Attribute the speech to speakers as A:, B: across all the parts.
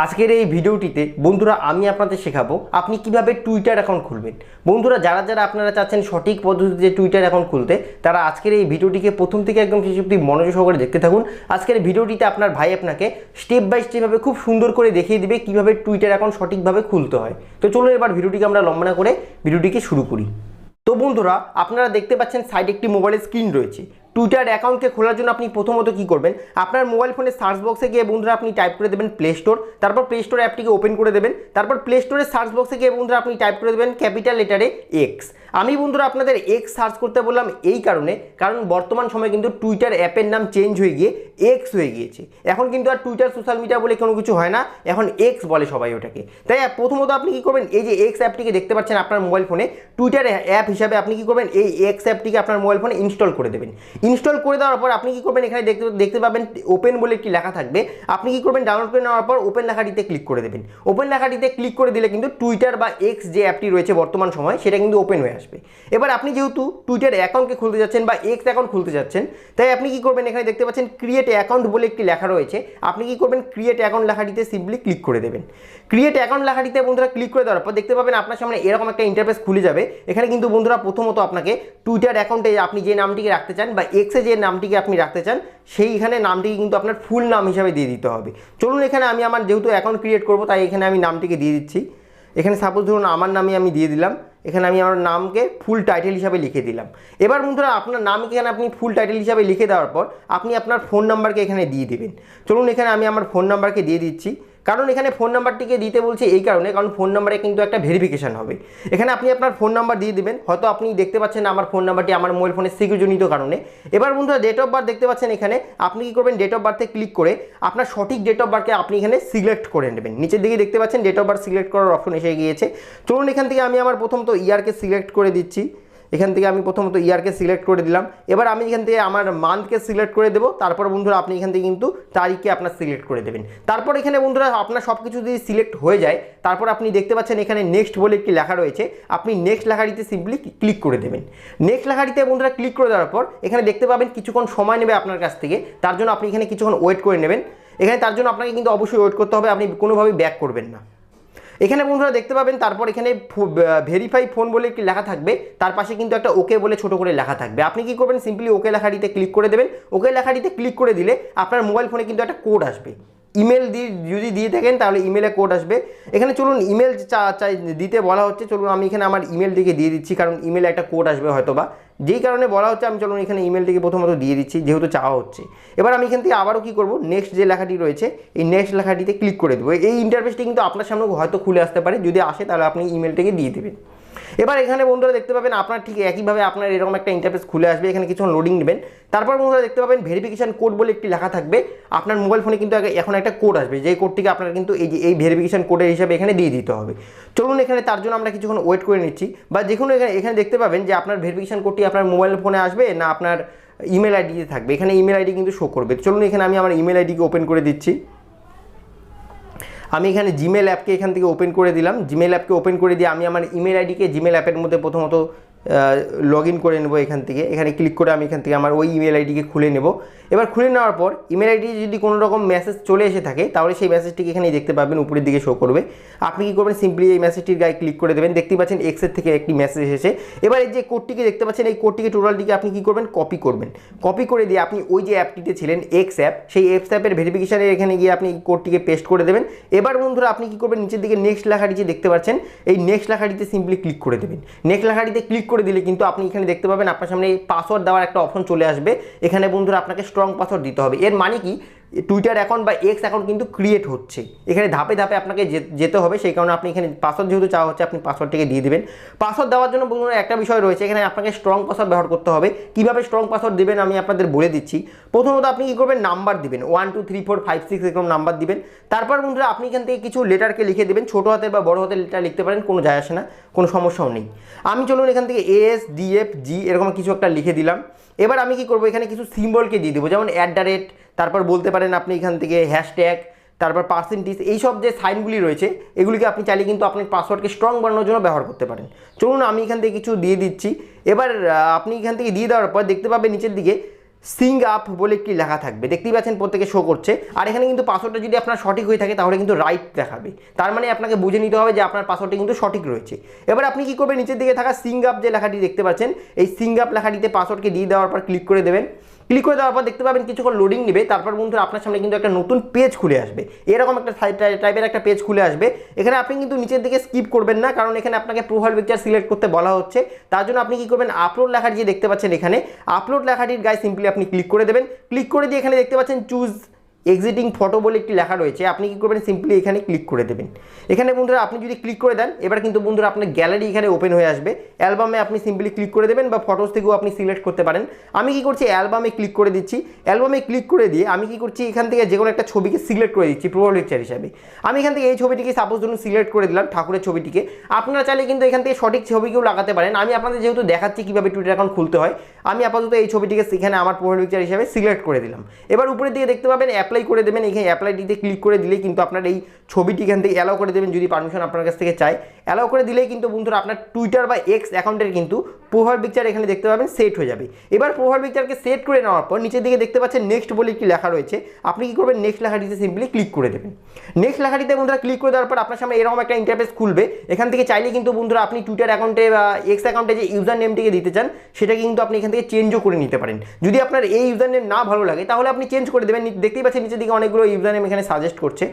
A: আজকের এই ভিডিওটিতে বন্ধুরা আমি আপনাদের শেখাবো আপনি কীভাবে টুইটার অ্যাকাউন্ট খুলবেন। বন্ধুরা, যারা যারা আপনারা চাচ্ছেন সঠিক পদ্ধতিতে টুইটার অ্যাকাউন্ট খুলতে, তারা আজকের এই ভিডিওটিকে প্রথম থেকে একদম শেষ অব্দি মনোযোগ সহকারে দেখতে থাকুন। আজকের ভিডিওটিতে আপনার ভাই আপনাকে স্টেপ বাই স্টেপভাবে খুব সুন্দর করে দেখিয়ে দিবে কীভাবে টুইটার অ্যাকাউন্ট সঠিকভাবে খুলতে হয়। তো চলুন এবার ভিডিওটিকে আমরা লম্বা না করে ভিডিওটিকে শুরু করি। তো বন্ধুরা, আপনারা দেখতে পাচ্ছেন সাইডে একটি মোবাইলের স্ক্রিন রয়েছে। টুইটার অ্যাকাউন্টকে খোলার জন্য আপনি প্রথমত কি করবেন? আপনার মোবাইল ফোনের সার্চ বক্সে গিয়ে বন্ধুরা আপনি টাইপ করে দেবেন প্লে স্টোর তারপর প্লে স্টোর অ্যাপটিকে ওপেন করে দেবেন, তারপর প্লে স্টোরের সার্চ বক্সে গিয়ে বন্ধুরা আপনি টাইপ করে দেবেন ক্যাপিটাল লেটারে এক্স আমি বন্ধুরা আপনাদের এক্স সার্চ করতে বললাম এই কারণে, কারণ বর্তমান সময়ে কিন্তু টুইটার অ্যাপের নাম চেঞ্জ হয়ে গিয়ে এক্স হয়ে গিয়েছে। এখন কিন্তু আর টুইটার সোশ্যাল মিডিয়া বলে কোনো কিছু হয় না, এখন এক্স বলে সবাই ওটাকে। তাই প্রথমত আপনি কি করবেন, এই যে এক্স অ্যাপটিকে দেখতে পাচ্ছেন আপনার মোবাইল ফোনে টুইটার অ্যাপ হিসাবে আপনি কি করবেন, এই এক্স অ্যাপটিকে আপনার মোবাইল ফোনে ইনস্টল করে দেবেন। ইনস্টল করে দেওয়ার পর আপনি কি করবেন, এখানে দেখতে দেখতে পাবেন ওপেন বলে একটি লেখা থাকবে। আপনি কি করবেন ডাউনলোড করে নেওয়ার পর ওপেন লেখাটিতে ক্লিক করে দেবেন। ওপেন লেখাটিতে ক্লিক করে দিলে কিন্তু টুইটার বা এক্স যে অ্যাপটি রয়েছে বর্তমান সময়, সেটা কিন্তু ওপেন হয়ে আসবে। এবার আপনি যেহেতু টুইটার অ্যাকাউন্টকে খুলতে যাচ্ছেন বা এক্স অ্যাকাউন্ট খুলতে যাচ্ছেন, তাই আপনি কি করবেন? এখানে দেখতে পাচ্ছেন ক্রিয়েট অ্যাকাউন্ট বলে একটি লেখা রয়েছে। আপনি কি করবেন? ক্রিয়েট অ্যাকাউন্ট লেখাটিতে সিম্পলি ক্লিক করে দেবেন। ক্রিয়েট অ্যাকাউন্ট লেখাটিতে বন্ধুরা ক্লিক করে দেওয়ার পর দেখতে পাবেন আপনার সামনে এরকম একটা ইন্টারফেস খুলে যাবে। এখানে কিন্তু বন্ধুরা প্রথমত আপনাকে টুইটার অ্যাকাউন্টে আপনি যে নামটিকে রাখতে চান বা এক্সে যে নামটিকে আপনি রাখতে চান, সেইখানে নামটিকে কিন্তু আপনার ফুল নাম হিসাবে দিয়ে দিতে হবে। চলুন এখানে আমি আমার যেহেতু অ্যাকাউন্ট ক্রিয়েট করব, তাই এখানে আমি নামটিকে দিয়ে দিচ্ছি। এখানে সাপোজ ধরুন আমার নামে আমি দিয়ে দিলাম। এখানে আমি আমার নামকে ফুল টাইটেল হিসাবে লিখে দিলাম। এবার বন্ধুরা, আপনার নামকে এখানে আপনি ফুল টাইটেল হিসাবে লিখে দেওয়ার পর, আপনি আপনার ফোন নাম্বারকে এখানে দিয়ে দেবেন। চলুন এখানে আমি আমার ফোন নাম্বারকে দিয়ে দিচ্ছি। কারণ এখানে ফোন নাম্বারটিকে দিতে বলছে এই কারণে, কারণ ফোন নাম্বারে কিন্তু একটা ভেরিফিকেশান হবে। এখানে আপনি আপনার ফোন নাম্বার দিয়ে দেবেন, হয়তো আপনি দেখতে পাচ্ছেন আমার ফোন নাম্বারটি আমার মোবাইল ফোনের সিকিউরজনিত কারণে। এবার বন্ধুরা ডেট অফ বার্থ দেখতে পাচ্ছেন এখানে, আপনি কী করবেন ডেট অফ বার্থে ক্লিক করে আপনার সঠিক ডেট অফ বার্থকে আপনি এখানে সিলেক্ট করে নেবেন। নিচের দিকে দেখতে পাচ্ছেন ডেট অফ বার্থ সিলেক্ট করার অপশন এসে গিয়েছে। চলুন এখান থেকে আমি আমার প্রথম তো ইয়ারকে সিলেক্ট করে দিচ্ছি। এখান থেকে আমি প্রথমত ইয়ারকে সিলেক্ট করে দিলাম। এবার আমি এখান থেকে আমার মান্থকে সিলেক্ট করে দেবো। তারপর বন্ধুরা আপনি এখান থেকে কিন্তু তারিখকে আপনার সিলেক্ট করে দেবেন। তারপর এখানে বন্ধুরা আপনার সব কিছু যদি সিলেক্ট হয়ে যায়, তারপর আপনি দেখতে পাচ্ছেন এখানে নেক্সট বলে একটি লেখা রয়েছে। আপনি নেক্সট লেখাটিতে সিম্পলি ক্লিক করে দেবেন। নেক্সট লেখাটিতে বন্ধুরা ক্লিক করে দেওয়ার পর এখানে দেখতে পাবেন কিছুক্ষণ সময় নেবে আপনার কাছ থেকে। তার জন্য আপনি এখানে কিছুক্ষণ ওয়েট করে নেবেন। এখানে তার জন্য আপনাকে কিন্তু অবশ্যই ওয়েট করতে হবে। আপনি কোনোভাবেই ব্যাক করবেন না। এখানে বন্ধুরা দেখতে পাবেন, তারপর এখানে ভেরিফাই ফোন বলে একটি লেখা থাকবে। তার পাশে কিন্তু একটা ওকে বলে ছোট করে লেখা থাকবে। আপনি কি করবেন? সিম্পলি ওকে লেখাটিতে ক্লিক করে দেবেন। ওকে লেখাটিতে ক্লিক করে দিলে আপনার মোবাইল ফোনে কিন্তু একটা কোড আসবে। ইমেল দিয়ে যদি দিয়ে থাকেন, তাহলে ইমেলে কোড আসবে। এখানে চলুন ইমেল চাই দিতে বলা হচ্ছে, চলুন আমি এখানে আমার ইমেলটিকে দিয়ে দিচ্ছি, কারণ ইমেলে একটা কোড আসবে হয়তো বা যেই কারণে বলা হচ্ছে, আমি চলুন এখানে ইমেলটিকে প্রথমত দিয়ে দিচ্ছি, যেহেতু চাওয়া হচ্ছে। এবার আমি এখান থেকে আবারও কী করব? নেক্সট যে লেখাটি রয়েছে, এই নেক্সট লেখাটিতে ক্লিক করে দেবো। এই ইন্টারফেসটি কিন্তু আপনার সামনে হয়তো খুলে আসতে পারে, যদি আসে, তাহলে আপনি ইমেলটিকে দিয়ে দেবেন। এবার এখানে বন্ধুরা দেখতে পাবেন আপনার ঠিক একইভাবে আপনার এরকম একটা ইন্টারফেস খুলে আসবে, এখানে কিছু লোডিং নেবেন। তারপর বন্ধুরা দেখতে পাবেন ভেরিফিকেশন কোড বলে একটি লেখা থাকবে। আপনার মোবাইল ফোনে কিন্তু এখন একটা কোড আসবে, যেই কোডটিকে আপনার কিন্তু এই যে, এই ভেরিফিকেশন কোডের হিসাবে এখানে দিয়ে দিতে হবে। চলুন এখানে তার জন্য আমরা কিছুক্ষণ ওয়েট করে নিচ্ছি। বা যে কোনো এখানে এখানে দেখতে পাবেন যে আপনার ভেরিফিকেশন কোডটি আপনার মোবাইল ফোনে আসবে না আপনার ইমেল আইডিতে থাকবে। এখানে ইমেল আইডি কিন্তু শো করবে। চলুন এখানে আমি আমার ইমেল আইডিকে ওপেন করে দিচ্ছি। আমি এখানে জিমেল অ্যাপকে এখান থেকে ওপেন করে দিলাম। জিমেল অ্যাপকে ওপেন করে দিয়ে আমি আমার ইমেল আইডিকে জিমেল অ্যাপের মধ্যে প্রথমত লগ ইন করে নেব এখান থেকে। এখানে ক্লিক করে আমি এখান থেকে আমার ওই ইমেল আইডিকে খুলে নেব। এবার খুলে নেওয়ার পর ইমেল আইডি যদি কোনো রকম মেসেজ চলে এসে থাকে, তাহলে সেই মেসেজটিকে এখানে দেখতে পাবেন, উপরের দিকে শো করবে। আপনি কী করবেন? সিম্পলি এই মেসেজটির গায়ে ক্লিক করে দেবেন। দেখতে পাচ্ছেন এক্সের থেকে একটি মেসেজ এসেছে। এবার এই যে কোডটিকে দেখতে পাচ্ছেন, এই কোডটিকে টোটালটিকে আপনি কী করবেন? কপি করবেন। কপি করে দিয়ে আপনি ওই যে অ্যাপটিতে ছিলেন এক্স অ্যাপ সেই এক্স অ্যাপের ভেরিফিকেশানের এখানে গিয়ে আপনি কোডটিকে পেস্ট করে দেবেন। এবার বন্ধুরা আপনি কী করবেন? নিচের দিকে নেক্সট লেখাটি যে দেখতে পাচ্ছেন, এই নেক্সট লেখাটিতে সিম্পলি ক্লিক করে দেবেন। নেক্সট লেখাটিতে ক্লিক করে দিলে কিন্তু আপনি এখানে দেখতে পাবেন আপনার সামনে পাসওয়ার্ড দেওয়ার একটা অপশন চলে আসবে। এখানে বন্ধুরা আপনাকে স্ট্রং পাসওয়ার্ড দিতে হবে। এর মানে কি? টুইটার অ্যাকাউন্ট বা এক্স অ্যাকাউন্ট কিন্তু ক্রিয়েট হচ্ছে। এখানে ধাপে ধাপে আপনাকে যেতে হবে। সেই কারণে আপনি এখানে পাসওয়ার্ড যেহেতু চাওয়া হচ্ছে, আপনি পাসওয়ার্ডটিকে দিয়ে দেবেন। পাসওয়ার্ড দেওয়ার জন্য বন্ধুরা একটা বিষয় রয়েছে। এখানে আপনাকে স্ট্রং পাসওয়ার্ড ব্যবহার করতে হবে। কীভাবে স্ট্রং পাসওয়ার্ড দেবেন আমি আপনাদের বলে দিচ্ছি। প্রথমত আপনি কী করবেন? নাম্বার দিবেন। One two three four five six এরকম নাম্বার দিবেন। তারপর বন্ধুরা আপনি এখান থেকে কিছু লেটারকে লিখে দেবেন। ছোটো হাতের বা বড় হাতের লেটার লিখতে পারেন। কোনো যায় আসে না। কোনো সমস্যাও নেই। আমি চলুন এখান থেকে এস ডিএফ জি এরকম কিছু একটা লিখে দিলাম। এবার আমি কি করব? এখানে কিছু সিম্বলকে দিয়ে দেবো। যেমন অ্যাট দ্য রেট তারপর বলতে পারেন আপনি এখান থেকে হ্যাশট্যাগ তারপর পার্সেন্টেজ এইসব যে সাইনগুলি রয়েছে, এগুলিকে আপনি চাইলে কিন্তু আপনার পাসওয়ার্ডকে স্ট্রং বানানোর জন্য ব্যবহার করতে পারেন। চলুন আমি এখান থেকে কিছু দিয়ে দিচ্ছি। এবার আপনি এখান থেকে দিয়ে দেওয়ার পর দেখতে পাবেন নিচের দিকে সিং আপ বলে একটি লেখা থাকবে? দেখতেই পাচ্ছেন প্রত্যেকে শো করছে। আর এখানে কিন্তু পাসওয়ার্ডটা যদি আপনার সঠিক হয়ে থাকে, তাহলে কিন্তু রাইট দেখাবে। তার মানে আপনাকে বুঝে নিতে হবে যে আপনার পাসওয়ার্ডটি কিন্তু সঠিক রয়েছে। এবার আপনি কি করবেন? নিচের দিকে থাকা সিং আপ যে লেখাটি দেখতে পাচ্ছেন, এই সিং আপ লেখাটিতে পাসওয়ার্ডকে দিয়ে দেওয়ার পর ক্লিক করে দেবেন। ক্লিক করে দেওয়ার পর দেখতে পাবেন কিছুক্ষণ লোডিং নেবে, তারপর বন্ধু আপনার সামনে কিন্তু একটা নতুন পেজ খুলে আসবে। এরকম একটা টাইপের একটা পেজ খুলে আসবে। এখানে আপনি কিন্তু নিচের দিকে স্কিপ করবেন না, কারণ এখানে আপনাকে প্রোফাইল পিকচার সিলেক্ট করতে বলা হচ্ছে। তার জন্য আপনি কি করবেন? আপলোড লেখাটি যে দেখতে পাচ্ছেন এখানে আপলোড লেখাটির গায়ে সিম্পলি আপনি ক্লিক করে দেবেন। ক্লিক করে দিয়ে এখানে দেখতে পাচ্ছেন চুজ এক্সিটিং ফটো বলে একটি লেখা রয়েছে, আপনি কি করবেন? সিম্পলি এখানে ক্লিক করে দেবেন। এখানে বন্ধুরা, আপনি যদি ক্লিক করে দেন, এবার কিন্তু বন্ধুরা আপনার গ্যালারি এখানে ওপেন হয়ে আসবে। অ্যালবামে আপনি সিম্পলি ক্লিক করে দেবেন বা ফটোস থেকেও আপনি সিলেক্ট করতে পারেন। আমি কি করছি? অ্যালবামে ক্লিক করে দিচ্ছি। অ্যালবামে ক্লিক করে দিয়ে আমি কি করছি? এখান থেকে যে কোনো একটা ছবিকে সিলেক্ট করে দিচ্ছি প্রোফাইল পিকচার হিসাবে। আমি এখান থেকে এই ছবিটিকে সাপোজ ধরুন সিলেক্ট করে দিলাম ঠাকুরের ছবিটিকে। আপনারা চাইলে কিন্তু এখান থেকে সঠিক ছবিকেও লাগাতে পারেন। আমি আপনাদের যেহেতু দেখাচ্ছি কীভাবে টুইটার অ্যাকাউন্ট খুলতে হয়, আমি আপাতত এই ছবিটিকে সেখানে আমার প্রোফাইল পিকচার হিসাবে সিলেক্ট করে দিলাম। এবার উপরের দিকে দেখতে পাবেন অ্যাপ্লাই করে দেবেন, এখানে অ্যাপ্লাইটিতে ক্লিক করে দিলে কিন্তু আপনার এই ছবিটি এখান থেকে অ্যালাউ করে দেবেন যদি পারমিশন আপনার কাছ থেকে চায়। অ্যালাউ করে দিলেই কিন্তু বন্ধুরা আপনার টুইটার বা এক্স অ্যাকাউন্টের কিন্তু প্রোফাইল পিকচার এখানে দেখতে পাবেন সেট হয়ে যাবে। এবার প্রোফাইল পিকচারকে সেট করে নেওয়ার পর নিচের দিকে দেখতে পাচ্ছেন নেক্সট বলে একটি লেখা রয়েছে। আপনি কি করবেন? নেক্সট লেখাটিতে সিম্পলি ক্লিক করে দেবেন। নেক্সট লেখাটিতে বন্ধুরা ক্লিক করে দেওয়ার পর আপনার সামনে এরকম একটা ইন্টারফেস খুলবে। এখান থেকে চাইলে কিন্তু বন্ধুরা আপনি টুইটার অ্যাকাউন্টে বা এক্স অ্যাকাউন্টে যে ইউজার নেমটিকে দিতে চান সেটাকে কিন্তু আপনি এখান থেকে চেঞ্জও করে নিতে পারেন। যদি আপনার এই ইউজার নেম না ভালো লাগে, তাহলে আপনি চেঞ্জ করে দেবেন। দেখতেই পাচ্ছেন নিচের দিকে অনেকগুলো ইউজার নেম এখানে সাজেস্ট করছে।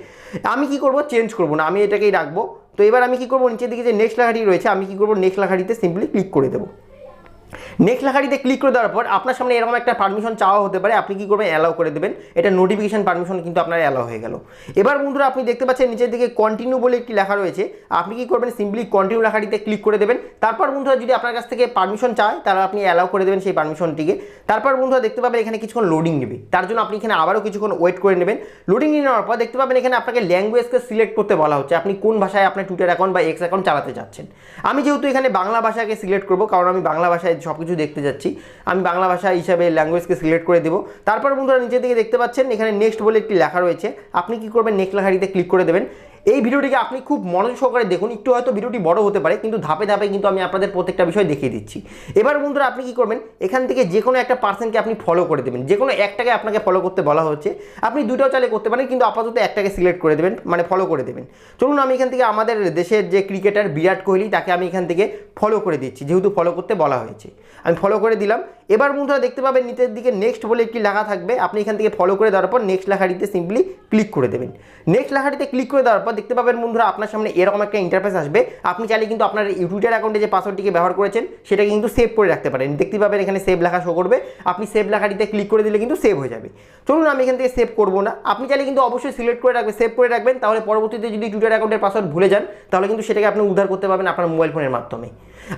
A: আমি কি করব? চেঞ্জ করব না, আমি এটাকেই রাখব। তো এবার আমি কি করব? নিচের দিকে যে নেক্সট লেখাটি রয়েছে, আমি কি করব? নেক্সট লেখাটিতে সিম্পলি ক্লিক করে দেবো। নেক্সট লেখাটিতে ক্লিক করে দেওয়ার পর আপনার সামনে এরকম একটা পারমিশন চাওয়া হতে পারে। আপনি কি করবেন? অ্যালাউ করে দেবেন। এটা নোটিফিকেশন পারমিশন কিন্তু আপনার অ্যালাউ হয়ে গেল। এবার বন্ধুরা, আপনি দেখতে পাচ্ছেন নিচের দিকে কন্টিনিউ বলে একটি লেখা রয়েছে। আপনি কি করবেন? সিম্পলি কন্টিনিউ লেখাটিতে ক্লিক করে দেবেন। তারপর বন্ধুরা, যদি আপনার কাছ থেকে পারমিশন চায়, তাহলে আপনি অ্যালাউ করে দেবেন সেই পারমিশনটিকে তারপর বন্ধুরা, দেখতে পাবেন এখানে কিছুক্ষণ লোডিং নেবে। তার জন্য আপনি এখানে আবারও কিছুক্ষণ ওয়েট করে নেবেন। লোডিং নেওয়ার পর দেখতে পাবেন এখানে আপনাকে ল্যাঙ্গুয়েজকে সিলেক্ট করতে বলা হচ্ছে। আপনি কোন ভাষায় আপনার টুইটার অ্যাকাউন্ট বা এক্স অ্যাকাউন্ট চালাতে চাচ্ছেন আমি যেহেতু এখানে বাংলা ভাষাকে সিলেক্ট করব, কারণ আমি বাংলা ভাষায় সব কিছু দেখতে যাচ্ছি। আমি বাংলা ভাষা হিসাবে ল্যাঙ্গুয়েজকে সিলেক্ট করে দেবো। তারপর বন্ধুরা নিচের দিকে দেখতে পাচ্ছেন, এখানে নেক্সট বলে একটি লেখা রয়েছে। আপনি কি করবেন নেক্সট লেখাটিতে ক্লিক করে দেবেন। এই ভিডিওটিকে আপনি খুব মনোযোগ সহকারে দেখুন। একটু হয়তো ভিডিওটি বড় হতে পারে, কিন্তু ধাপে ধাপে কিন্তু আমি আপনাদের প্রত্যেকটা বিষয় দেখিয়ে দিচ্ছি। এবার বন্ধুরা, আপনি কি করবেন? এখান থেকে যে কোনো একটা পার্সনকে আপনি ফলো করে দেবেন। যে কোনো একটাকে আপনাকে ফলো করতে বলা হচ্ছে। আপনি দুটাও চালে করতে পারেন, কিন্তু আপাতত একটাকে সিলেক্ট করে দেবেন মানে ফলো করে দেবেন। চলুন, আমি এখান থেকে আমাদের দেশের যে ক্রিকেটার বিরাট কোহলি, তাকে আমি এখান থেকে ফলো করে দিচ্ছি, যেহেতু ফলো করতে বলা হয়েছে। আমি ফলো করে দিলাম। এবার বন্ধুরা দেখতে পাবেন নিচের দিকে নেক্সট বলে একটি লেখা থাকবে। আপনি এখান থেকে ফলো করে দেওয়ার পর নেক্সট লেখাটিতে সিম্পলি ক্লিক করে দেবেন। নেক্সট লেখাটিতে ক্লিক করে দেওয়ার পর দেখতে পাবেন বন্ধুরা আপনার সামনে এরকম একটা ইন্টারফেস আসবে। আপনি চাইলে কিন্তু আপনার ইউটিউটার অ্যাকাউন্টে যে পাসওয়ার্ডটিকে ব্যবহার করেছেন, সেটাকে কিন্তু সেভ করে রাখতে পারেন। দেখতে পাবেন এখানে সেভ লেখা শো করবে। আপনি সেভ লেখাটিতে ক্লিক করে দিলে কিন্তু সেভ হয়ে যাবে। চলুন আমি এখান থেকে সেভ করব না। আপনি চাইলে কিন্তু অবশ্যই সিলেক্ট করে রাখবেন সেভ করে রাখবেন। তাহলে পরবর্তীতে যদি টুইটার অ্যাকাউন্টের পাসওয়ার্ড ভুলে যান, তাহলে কিন্তু সেটাকে আপনি উদ্ধার করতে পারবেন আপনার মোবাইল ফোনের মাধ্যমে।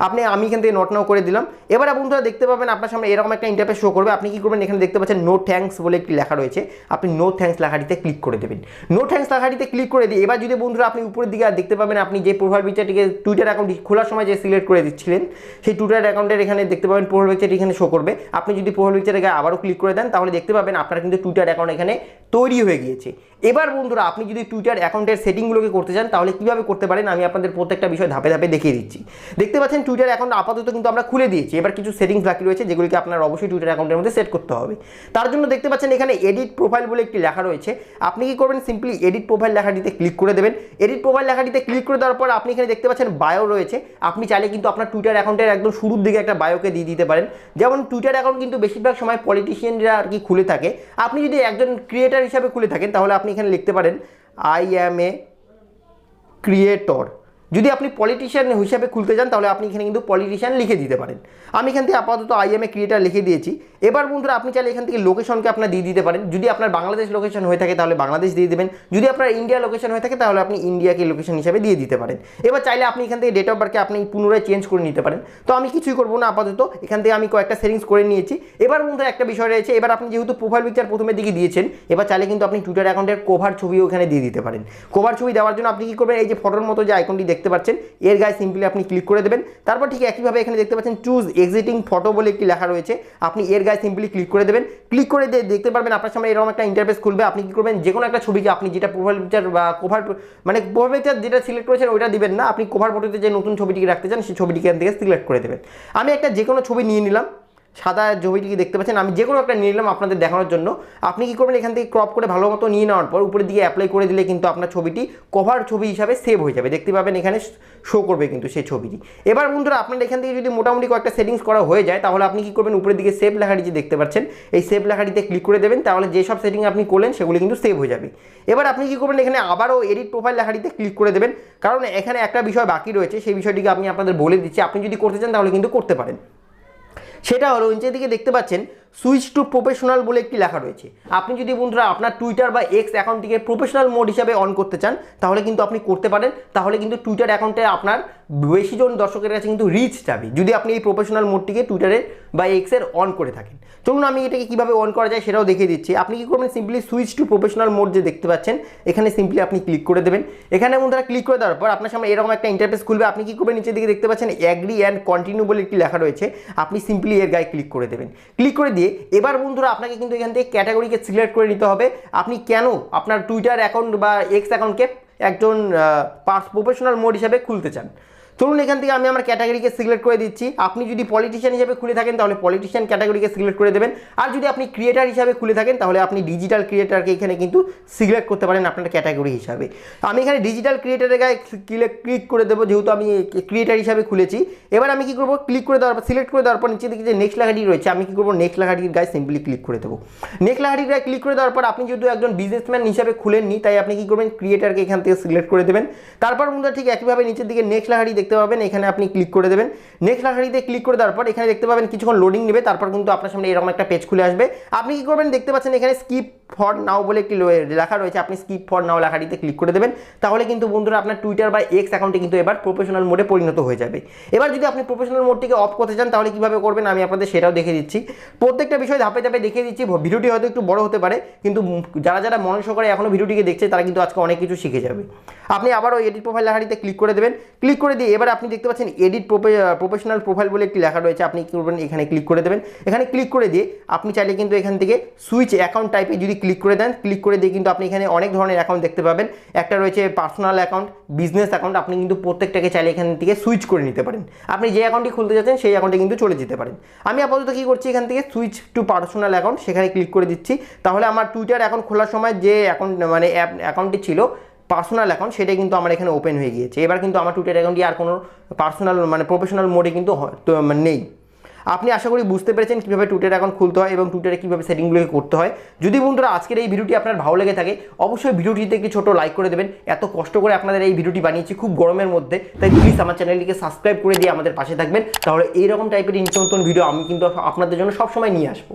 A: আপনি, আমি এখান থেকে নোট নাও করে দিলাম। এবারে বন্ধুরা দেখতে পাবেন আপনার সামনে এরকম একটা ইন্টারফেস শো করবে। আপনি কি করবেন? এখানে দেখতে পাচ্ছেন নো থ্যাঙ্কস বলে একটি লেখা রয়েছে। আপনি নো থ্যাঙ্কস লেখাটিতে ক্লিক করে দেবেন। নো থ্যাঙ্কস লেখাটিতে ক্লিক করে দিয়ে, এবার যদি বন্ধুরা আপনি উপরের দিকে আর দেখতে পাবেন, আপনি যে প্রোফাইল পিকচারটিকে টুইটার অ্যাকাউন্ট খোলার সময় যে সিলেক্ট করে দিচ্ছিলেন, সেই টুইটার অ্যাকাউন্টের এখানে দেখতে পাবেন প্রোফাইল পিকচারটি এখানে শো করবে। আপনি যদি প্রোফাইল পিকচারটাকে আবারও ক্লিক করে দেন, তাহলে দেখতে পাবেন আপনার কিন্তু টুইটার অ্যাকাউন্ট এখানে তৈরি হয়ে গিয়েছে। এবার বন্ধুরা, আপনি যদি টুইটার অ্যাকাউন্টের সেটিংগুলোকে করতে চান, তাহলে কীভাবে করতে পারেন? আমি আপনাদের প্রত্যেকটা বিষয় ধাপে ধাপে দেখিয়ে দিচ্ছি। দেখতে পাচ্ছেন টুইটার অ্যাকাউন্ট আপাতত কিন্তু আমরা খুলে দিয়েছি। এবার কিছু সেটিংস বাকি রয়েছে, যেগুলিকে আপনার অবশ্যই টুইটার অ্যাকাউন্টের মধ্যে সেট করতে হবে। তার জন্য দেখতে পাচ্ছেন, এখানে এডিট প্রোফাইল বলে একটি লেখা রয়েছে। আপনি কি করবেন? সিম্পলি এডিট প্রোফাইল লেখাটিতে ক্লিক করে দেবেন। এডিট প্রোফাইল লেখাটিতে ক্লিক করে দেওয়ার পর আপনি এখানে দেখতে পাচ্ছেন বায়ো রয়েছে। আপনি চাইলে কিন্তু আপনার টুইটার অ্যাকাউন্টের একদম শুরুর দিকে একটা বায়োকে দিয়ে দিতে পারেন। যেমন টুইটার অ্যাকাউন্ট কিন্তু বেশিরভাগ সময় পলিটিশিয়ানরা আর কি খুলে থাকে। আপনি যদি একজন ক্রিয়েটার হিসাবে খুলে থাকেন, তাহলে আপনি এখানে লিখতে পারেন আই অ্যাম এ ক্রিয়েটর যদি আপনি পলিটিশিয়ান হিসাবে খুলতে চান তাহলে আপনি এখানে কিন্তু পলিটিশিয়ান লিখে দিতে পারেন। আমি এখান থেকে আপাতত আইএমএ ক্রিয়েটার লিখে দিয়েছি। এবার বন্ধুরা, আপনি চাইলে এখান থেকে লোকেশনকে আপনার দিয়ে দিতে পারেন। যদি আপনার বাংলাদেশ লোকেশন হয়ে থাকে, তাহলে বাংলাদেশ দিয়ে দেবেন। যদি আপনার ইন্ডিয়া লোকেশন হয়ে থাকে, তাহলে আপনি ইন্ডিয়াকে লোকেশন হিসাবে দিয়ে দিতে পারেন। এবার চাইলে আপনি এখান থেকে ডেট অফ বার্থকে আপনি পুনরায় চেঞ্জ করে নিতে পারেন। তো আমি কিছুই করব না আপাতত। এখান থেকে আমি কয়েকটা সেটিংস করে নিয়েছি। এবার বন্ধুরা, একটা বিষয় রয়েছে। এবার আপনি যেহেতু প্রোফাইল পিকচার প্রথমের দিকে দিয়েছেন, এবার চাইলে কিন্তু আপনি টুইটার অ্যাকাউন্টের কোভার ছবিও এখানে দিয়ে দিতে পারেন। কোভার ছবি দেওয়ার জন্য আপনি কি করবেন? এই যে ফটোর মতো যে আইকনটি দেখতে পাচ্ছেন, এর গায়ে সিম্পলি আপনি ক্লিক করে দেবেন। তারপর ঠিক একইভাবে এখানে দেখতে পাচ্ছেন চুজ এক্সিটিং ফটো বলে একটি লেখা রয়েছে, আপনি এর গায়ে সিম্পলি ক্লিক করে দেবেন। ক্লিক করে দিয়ে দেখতে পারবেন আপনার সামনে এরকম একটা ইন্টারফেস খুলবে। আপনি কী করবেন? যে কোনো একটা ছবিকে আপনি যেটা প্রোফাইল পিকচার বা কোভার মানে প্রোফাইল পিকচার যেটা সিলেক্ট করেছেন ওইটা দিবেন না। আপনি কোভার ফটোতে যে নতুন ছবিটিকে রাখতে চান, সেই ছবিটিকে এখান থেকে সিলেক্ট করে দেবেন। আমি একটা যে কোনো ছবি নিয়ে নিলাম। সাদা ছবিটিকে দেখতে পাচ্ছেন? আমি যে কোনো একটা নিয়ে নিলাম আপনাদের দেখানোর জন্য। আপনি কি করবেন? এখান থেকে ক্রপ করে ভালো মতো নিয়ে নেওয়ার পর উপরের দিকে অ্যাপ্লাই করে দিলে কিন্তু আপনার ছবিটি কভার ছবি হিসাবে সেভ হয়ে যাবে। দেখতে পাবেন এখানে শো করবে কিন্তু সেই ছবিটি। এবার বন্ধুরা আপনার এখান থেকে যদি মোটামুটি কয়েকটা সেটিংস করা হয়ে যায়, তাহলে আপনি কি করবেন? উপরের দিকে সেভ লেখাটি যে দেখতে পাচ্ছেন, এই সেভ লেখাটিতে ক্লিক করে দেবেন। তাহলে যেসব সেটিং আপনি করলেন, সেগুলি কিন্তু সেভ হয়ে যাবে। এবার আপনি কি করবেন? এখানে আবারও এডিট প্রোফাইল লেখাটিতে ক্লিক করে দেবেন। কারণ এখানে একটা বিষয় বাকি রয়েছে, সেই বিষয়টিকে আমি আপনাদের বলে দিচ্ছি। আপনি যদি করতে চান, তাহলে কিন্তু করতে পারেন। সেটা হলো নিচের দিকে দেখতে পাচ্ছেন সুইচ টু প্রফেশনাল বলে একটি লেখা রয়েছে। আপনি যদি বন্ধুরা আপনার টুইটার বা এক্স অ্যাকাউন্টটিকে প্রফেশনাল মোড হিসাবে অন করতে চান, তাহলে কিন্তু আপনি করতে পারেন। তাহলে কিন্তু টুইটার অ্যাকাউন্টে আপনার বেশি জন দর্শকের কাছে কিন্তু রিচ যাবে, যদি আপনি এই প্রফেশনাল মোডটিকে টুইটারে বা এক্সের অন করে থাকেন। চলুন আমি এটাকে কীভাবে অন করা যায় সেটাও দেখিয়ে দিচ্ছি। আপনি কী করবেন? Simply switch to professional mode যে দেখতে পাচ্ছেন, এখানে সিম্পলি আপনি ক্লিক করে দেবেন। এখানে বন্ধুরা ক্লিক করে দেওয়ার পর আপনার সামনে এরকম একটা ইন্টারফেস খুলবে। আপনি কী করবেন? নিচের দিকে দেখতে পাচ্ছেন অ্যাগ্রি অ্যান্ড কন্টিনিউ বলে একটি লেখা রয়েছে। আপনি সিম্পলি এর গায়ে ক্লিক করে দেবেন। ক্লিক করে দিয়ে এবার বন্ধুরা আপনাকে কিন্তু এখান থেকে ক্যাটাগরিকে সিলেক্ট করে নিতে হবে। আপনি কেন আপনার টুইটার অ্যাকাউন্ট বা এক্স অ্যাকাউন্টকে একজন প্রফেশনাল মোড হিসাবে খুলতে চান? চলুন এখান থেকে আমি আমার ক্যাটাগরিকে সিলেক্ট করে দিচ্ছি। আপনি যদি পলিটিশিয়ান হিসাবে খুলে থাকেন, তাহলে পলিটিশিয়ান ক্যাটাগরিকে সিলেক্ট করে দেবেন। আর যদি আপনি ক্রিয়েটার হিসাবে খুলে থাকেন, তাহলে আপনি ডিজিটাল ক্রিয়েটারকে এখানে কিন্তু সিলেক্ট করতে পারেন আপনার ক্যাটাগরি হিসাবে। আমি এখানে ডিজিটাল ক্রিয়েটারের গায়ে ক্লিক করে দেবো, যেহেতু আমি ক্রিয়েটার হিসাবে খুলেছি। এবার আমি কি করব? ক্লিক করে দেওয়ার পর সিলেক্ট করে দেওয়ার পর নিচে দিকে যে নেক্সট লেখাটি রয়েছে, আমি কি করব? নেক্সট লেখাটির গায়ে সিম্পলি ক্লিক করে দেবো। নেক্সট লেখাটির গায়ে ক্লিক করে দেওয়ার পর, আপনি যেহেতু একজন বিজনেসম্যান হিসাবে খুলেননি, তাই আপনি কি করবেন? ক্রিয়েটারকে এখান থেকে সিলেক্ট করে দেবেন। তারপর বন্ধুরা ঠিক একইভাবে নিচের দিকে নেক্সট লেখাটি দেখতে পাবেন, এখানে আপনি ক্লিক করে দেবেন। নেক্সট লেখাটিতে ক্লিক করে দেওয়ার পর এখানে দেখতে পাবেন কিছুক্ষণ লোডিং নেবে, তারপর কিন্তু আপনার সামনে এরকম একটা পেজ খুলে আসবে। আপনি কি করবেন, দেখতে পাচ্ছেন এখানে স্কিপ ফর নাও বলে একটি লেখা রয়েছে, আপনি স্কিপ ফর নাও লেখাটিতে ক্লিক করে দেবেন। তাহলে কিন্তু বন্ধুরা আপনার টুইটার বা এক্স অ্যাকাউন্টে কিন্তু এবার প্রফেশনাল মোডে পরিণত হয়ে যাবে। এবার যদি আপনি প্রফেশনাল মোডটিকে অফ করতে চান, তাহলে কীভাবে করবেন আমি আপনাদের সেটাও দেখে দিচ্ছি। প্রত্যেকটা বিষয় ধাপে ধাপে দেখিয়ে দিচ্ছি ভিডিওটি হয়তো একটু বড় হতে পারে, কিন্তু যারা যারা মনোযোগ করে এখনও ভিডিওটিকে দেখছে, তারা কিন্তু আজকে অনেক কিছু শিখে যাবে। আপনি আবারও এডিট প্রোফাইল লেখাটিতে ক্লিক করে দেবেন। ক্লিক করে দিয়ে এবার আপনি দেখতে পাচ্ছেন এডিট প্রফেশনাল প্রোফাইল বলে একটি লেখা রয়েছে, আপনি কী করবেন, এখানে ক্লিক করে দেবেন। এখানে ক্লিক করে দিয়ে আপনি চাইলে কিন্তু এখান থেকে সুইচ অ্যাকাউন্ট টাইপে যদি ক্লিক করে দেন ক্লিক করে দিয়ে কিন্তু আপনি এখানে অনেক ধরনের অ্যাকাউন্ট দেখতে পাবেন। একটা রয়েছে পার্সোনাল অ্যাকাউন্ট বিজনেস অ্যাকাউন্ট আপনি কিন্তু প্রত্যেকটাকে চাইলে এখান থেকে সুইচ করে নিতে পারেন। আপনি যে অ্যাকাউন্টটি খুলতে যাচ্ছেন, সেই অ্যাকাউন্টে কিন্তু চলে যেতে পারেন। আমি আপাতত কী করছি, এখান থেকে সুইচ টু পার্সোনাল অ্যাকাউন্ট সেখানে ক্লিক করে দিচ্ছি। তাহলে আমার টুইটার অ্যাকাউন্ট খোলার সময় যে অ্যাকাউন্ট মানে অ্যাপ অ্যাকাউন্টটি ছিল পার্সোনাল অ্যাকাউন্ট সেটা কিন্তু আমার এখানে ওপেন হয়ে গিয়েছে। এবার কিন্তু আমার টুইটার অ্যাকাউন্টটি আর কোনো পার্সোনাল মানে প্রফেশনাল মোডে কিন্তু মানে নেই। আপনি আশা করি বুঝতে পেরেছেন কীভাবে টুইটার অ্যাকাউন্ট খুলতে হয় এবং টুইটারে কীভাবে সেটিংগুলোকে করতে হয়। যদি বন্ধুরা আজকের এই ভিডিওটি আপনার ভালো লেগে থাকে, অবশ্যই ভিডিওটিতে একটি ছোট লাইক করে দেবেন। এত কষ্ট করে আপনাদের এই ভিডিওটি বানিয়েছি খুব গরমের মধ্যে, তাই প্লিজ আমার চ্যানেলটিকে সাবস্ক্রাইব করে দিয়ে আমাদের পাশে থাকবেন। তাহলে এইরকম টাইপের নিত্য নতুন ভিডিও আমি কিন্তু আপনাদের জন্য সবসময় নিয়ে আসব।